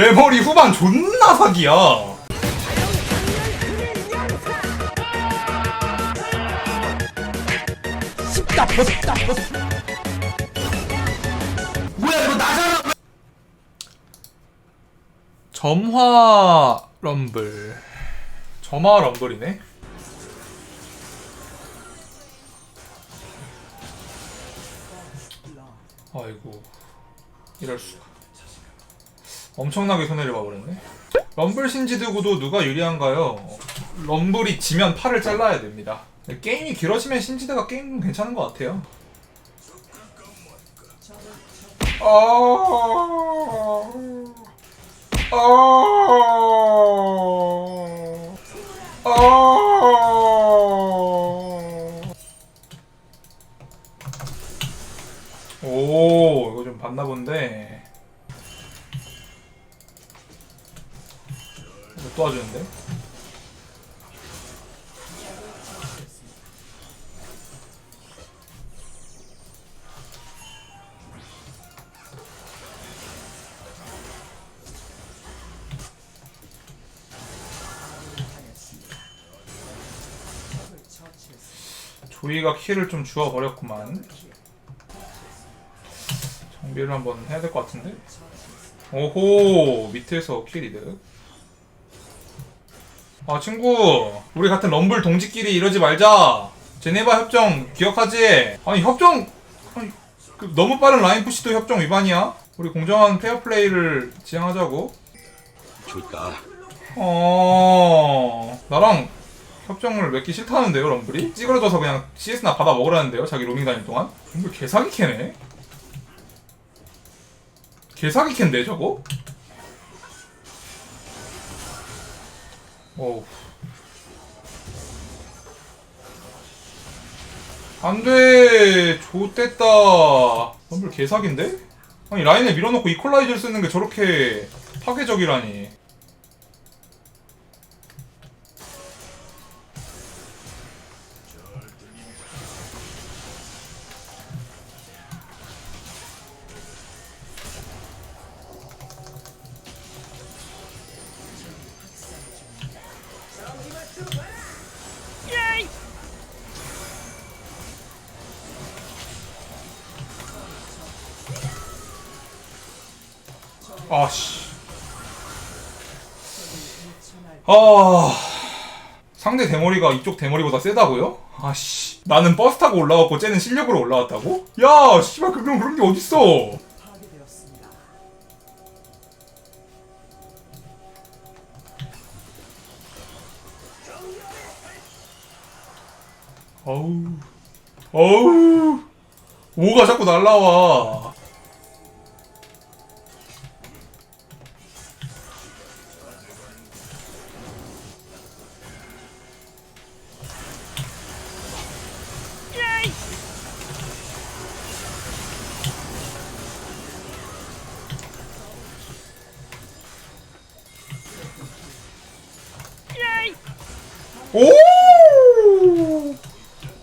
대머리 후반 존나 사기야. 뭐야 이거 나잖아 점화 럼블. 점화 럼블이네. 아이고 이럴 수가. 엄청나게 손해를 봐버렸네. 럼블 신지드 구도 누가 유리한가요? 럼블이 지면 팔을 잘라야 됩니다. 게임이 길어지면 신지드가 게임 괜찮은 것 같아요. 아. 아. 아. 오, 이거 좀 봤나 본데. 이거 또 와주는데? 조이가 키를 좀 주워버렸구만. 정비를 한번 해야 될 것 같은데? 오호 밑에서 킬이드 아 친구 우리 같은 럼블 동지끼리 이러지 말자 제네바 협정 기억하지? 아니 협정 아니, 그 너무 빠른 라인 푸시도 협정 위반이야? 우리 공정한 페어 플레이를 지향하자고 좋다 어 나랑 협정을 맺기 싫다는데요 럼블이? 찌그러져서 그냥 CS나 받아 먹으라는데요 자기 로밍 다닐 동안? 럼블 개사기 캐네 개사기 캔데 저거? 어우. 안 돼. 좋댔다. 럼블 개사기인데? 아니 라인에 밀어놓고 이퀄라이저를 쓰는 게 저렇게 파괴적이라니 아씨. 아. 상대 대머리가 이쪽 대머리보다 세다고요? 아씨. 나는 버스 타고 올라왔고 쟤는 실력으로 올라왔다고? 야, 씨발 그럼 그런 게 어딨어? 어우. 어우. 오가 자꾸 날라와. 오!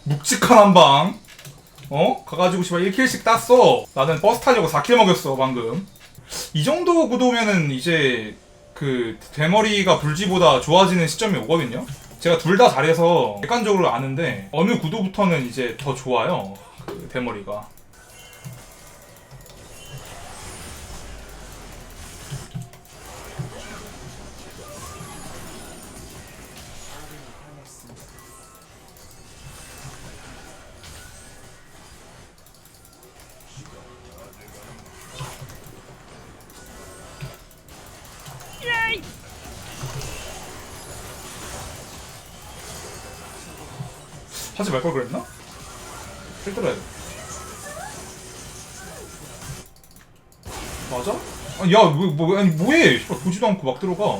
묵직한 한 방. 어? 가가지고 씨발 1킬씩 땄어. 나는 버스 타려고 4킬 먹였어, 방금. 이 정도 구도면은 이제 그 대머리가 불지보다 좋아지는 시점이 오거든요. 제가 둘 다 잘해서 객관적으로 아는데 어느 구도부터는 이제 더 좋아요. 그 대머리가. 하지 말 걸 그랬나? filter해야 돼. 맞아? 아니, 야, 뭐, 뭐, 아니, 뭐해? 씨발, 보지도 않고 막 들어가.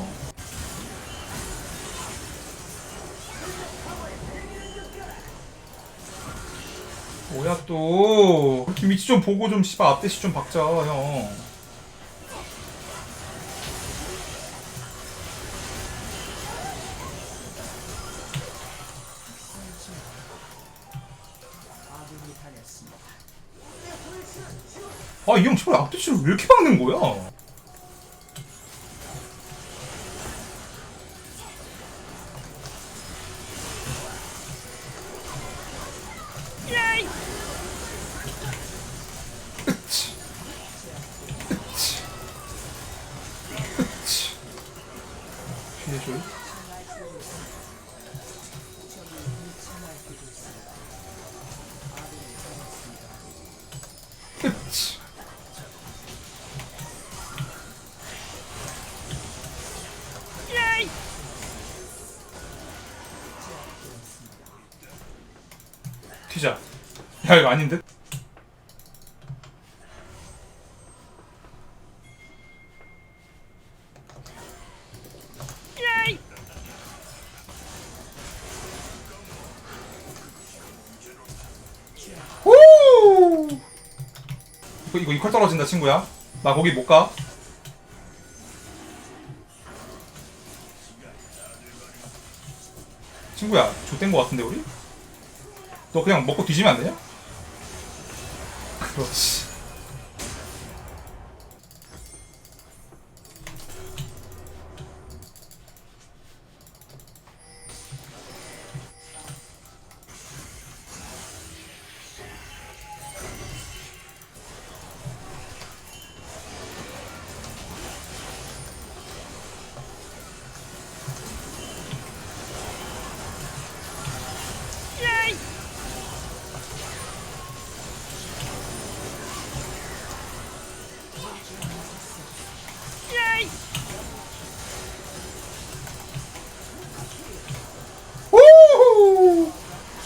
뭐야 또 위치 좀 보고 좀 씨발 앞대시 좀 박자 형 아, 이형 저걸 앞뒤치를 왜 이렇게 박는 거야? 피해줘요? 야 이거 아닌 듯? 오! 이거 이거 이퀄 떨어진다 친구야. 나 거기 못 가. 친구야, 좆된 거 같은데 우리? 너 그냥 먹고 뒤지면 안 되냐? 그렇지.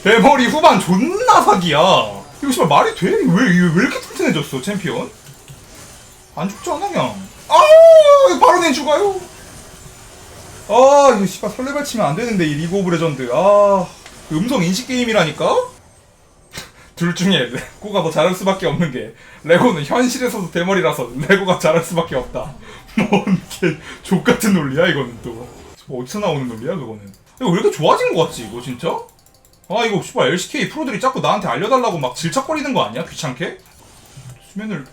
대머리 후반 존나 사기야. 이거 씨발 말이 돼? 왜, 왜, 왜 이렇게 튼튼해졌어, 챔피언? 안 죽지 않아, 그냥. 아, 이거 바로 낸 죽어요. 아, 이거 씨발 설레발 치면 안 되는데, 이 리그 오브 레전드. 아, 음성 인식 게임이라니까? 둘 중에 레고가 더 잘할 수밖에 없는 게 레고는 현실에서도 대머리라서 레고가 잘할 수밖에 없다. 뭔개 족같은 논리야 이거는 또. 어디서 나오는 논리야 그거는. 이거 왜 이렇게 좋아진 거 같지 이거 진짜? 아 이거 씨발 LCK 프로들이 자꾸 나한테 알려달라고 막 질척거리는 거 아니야 귀찮게? 수면을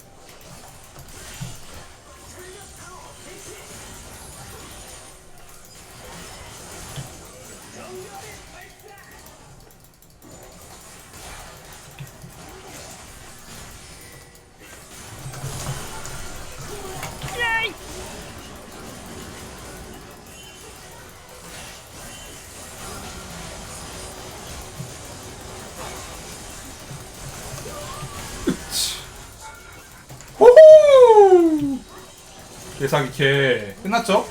개사기 개 끝났죠?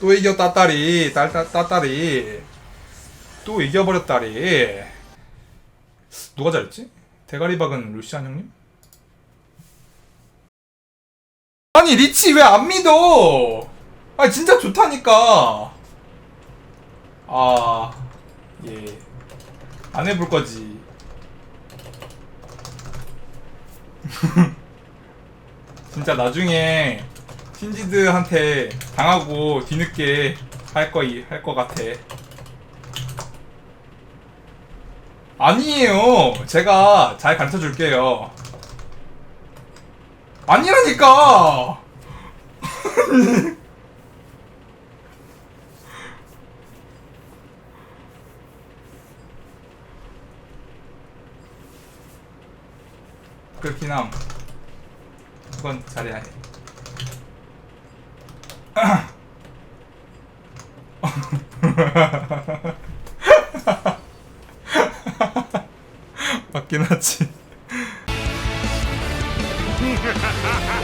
또 이겨 따따리 딸따 따따리 또 이겨버렸다리 누가 잘했지? 대가리 박은 루시안 형님? 아니 리치 왜 안 믿어? 아 진짜 좋다니까. 아 예. 안 해볼 거지. 진짜 나중에 신지드한테 당하고 뒤늦게 할 거이 할거 같아. 아니에요. 제가 잘 가르쳐 줄게요. 아니라니까. 그렇긴 함. 그건 잘해야 해. 맞긴 하지.